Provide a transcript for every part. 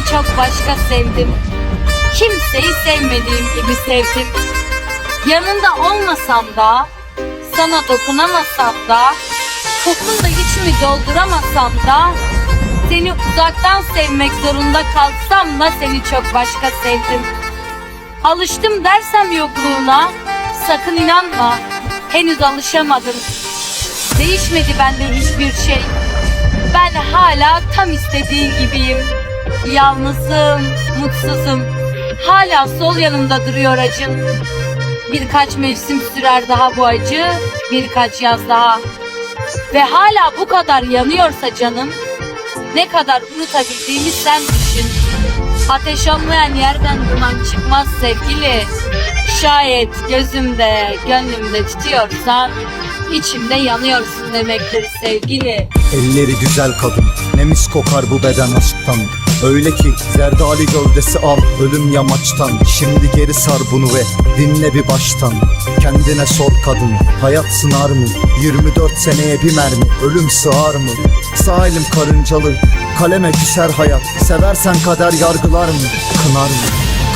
seni çok başka sevdim. Kimseyi sevmediğim gibi sevdim. Yanında olmasam da, sana dokunamasam da, kokun da içimi dolduramasam da, seni uzaktan sevmek zorunda kalsam da seni çok başka sevdim. Alıştım dersem yokluğuna, sakın inanma, henüz alışamadım. Değişmedi bende hiçbir şey. Ben hala tam istediğin gibiyim. Yalnızım, mutsuzum. Hala sol yanımda duruyor acın. Birkaç mevsim sürer daha bu acı, birkaç yaz daha. Ve hala bu kadar yanıyorsa canım, ne kadar unutabildiğimi sen düşün. Ateş olmayan yerden duman çıkmaz sevgili. Şayet gözümde, gönlümde tutuyorsan, içimde yanıyorsun demektir sevgili. Elleri güzel kadın Ne mis kokar bu beden aşktan Öyle ki zerdali gövdesi al ölüm yamaçtan. Şimdi geri sar bunu ve dinle bir baştan. Kendine sor kadın hayat sınar mı? 24 seneye bir mermi ölüm sığar mı? Sağ elim karıncalı kaleme küser hayat. Seversen kader yargılar mı? Kınar mı?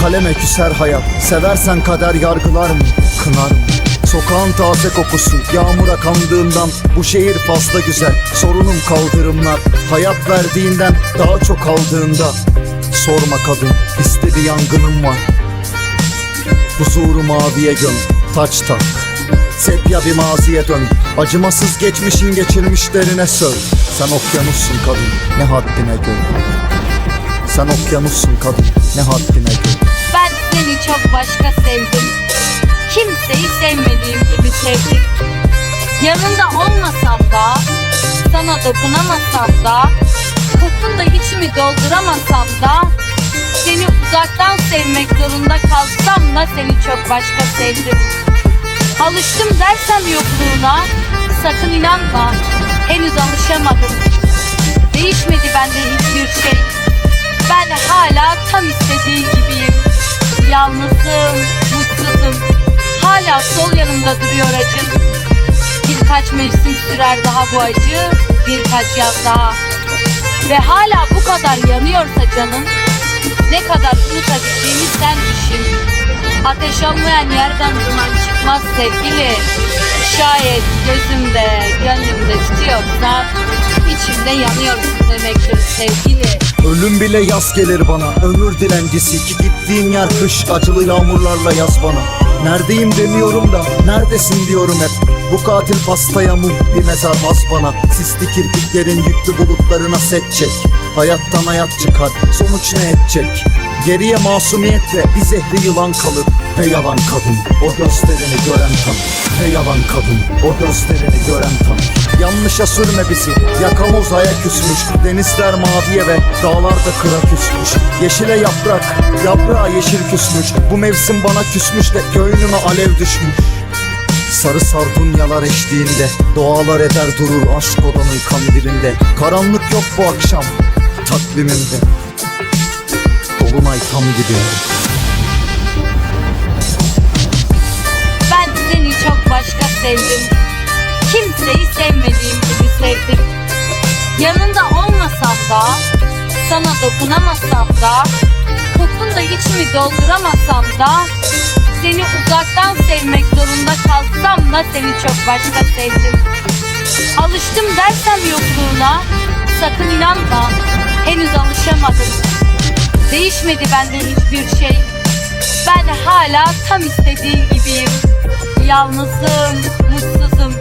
Kaleme küser hayat. Seversen kader yargılar mı? Kınar mı Sokağın taze kokusu Yağmura kandığından Bu şehir fazla güzel. Sorunum kaldırımlar Hayat verdiğinden Daha çok aldığında. Sorma kadın bir yangınım var. Huzuru maviye göm Taç tak. Sepya bir maziye dön Acımasız geçmişin geçirmişlerine söv. Sen okyanussun kadın Ne haddine gör Sen okyanussun kadın Ne haddine gör Ben seni çok başka sevdim. Sevdim. Yanında olmasam da, sana dokunamasam da, kokun da içimi dolduramasam da, seni uzaktan sevmek zorunda kalsam da seni çok başka sevdim. Alıştım dersem yokluğuna, sakın inanma, henüz alışamadım. Değişmedi bende hiçbir şey. Ben hala tam istediği gibiyim. Yalnızım, mutsuzum. Hala sol yanımda duruyor acın. Birkaç mevsim sürer daha bu acı, birkaç yaz daha. Ve hala bu kadar yanıyorsa canım, ne kadar unutabildiğimi sen düşün. Ateş olmayan yerden duman çıkmaz sevgili. Şayet gözümde, gönlümde tutuyorsan, içimde yanıyorsun demektir sevgili. Ölüm bile yaz gelir bana Ömür dilencisi ki gittiğin yer kış Acılı yağmurlarla yaz bana. Neredeyim demiyorum da Neredesin diyorum hep. Bu katil pastaya mum bir mezar bas bana. Sisli kirpiklerin yüklü bulutlarına set çek. Hayattan hayat çıkar Sonuç ne edecek? Geriye masumiyet ve bir zehri yılan kalır. Ve yalan kadın O gözlerini gören tan Ve yalan kadın O gözlerini gören tan Yanlışa sürme bizi. Yakamoz aya küsmüş. Denizler maviye ve dağlar da kıra küsmüş. Yeşile yaprak Yaprağa yeşil küsmüş. Bu mevsim bana küsmüş de Göğnüme alev düşmüş. Sarı sardunyalar eşliğinde Doğalar eder durur aşk odanın kandilinde Karanlık yok bu akşam takvimimde. Dolunay tam gibi. Ben seni çok başka sevdim. Da, sana dokunamasam da, kokun da içimi dolduramasam da, seni uzaktan sevmek zorunda kalsam da seni çok başka sevdim. Alıştım dersem yokluğuna, sakın inanma, henüz alışamadım. Değişmedi bende hiçbir şey. Ben hala tam istediğin gibiyim. Yalnızım, mutsuzum.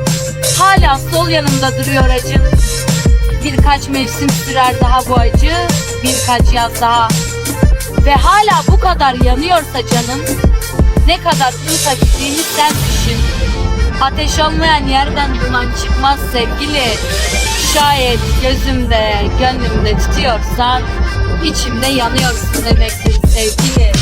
Hala sol yanımda duruyor acın. Birkaç mevsim sürer daha bu acı, birkaç yaz daha. Ve hala bu kadar yanıyorsa canım, ne kadar unutabildiğini sen düşün. Ateş olmayan yerden duman çıkmaz sevgili. Şayet gözümde, gönlümde tutuyorsan, içimde yanıyorsun demektir sevgili.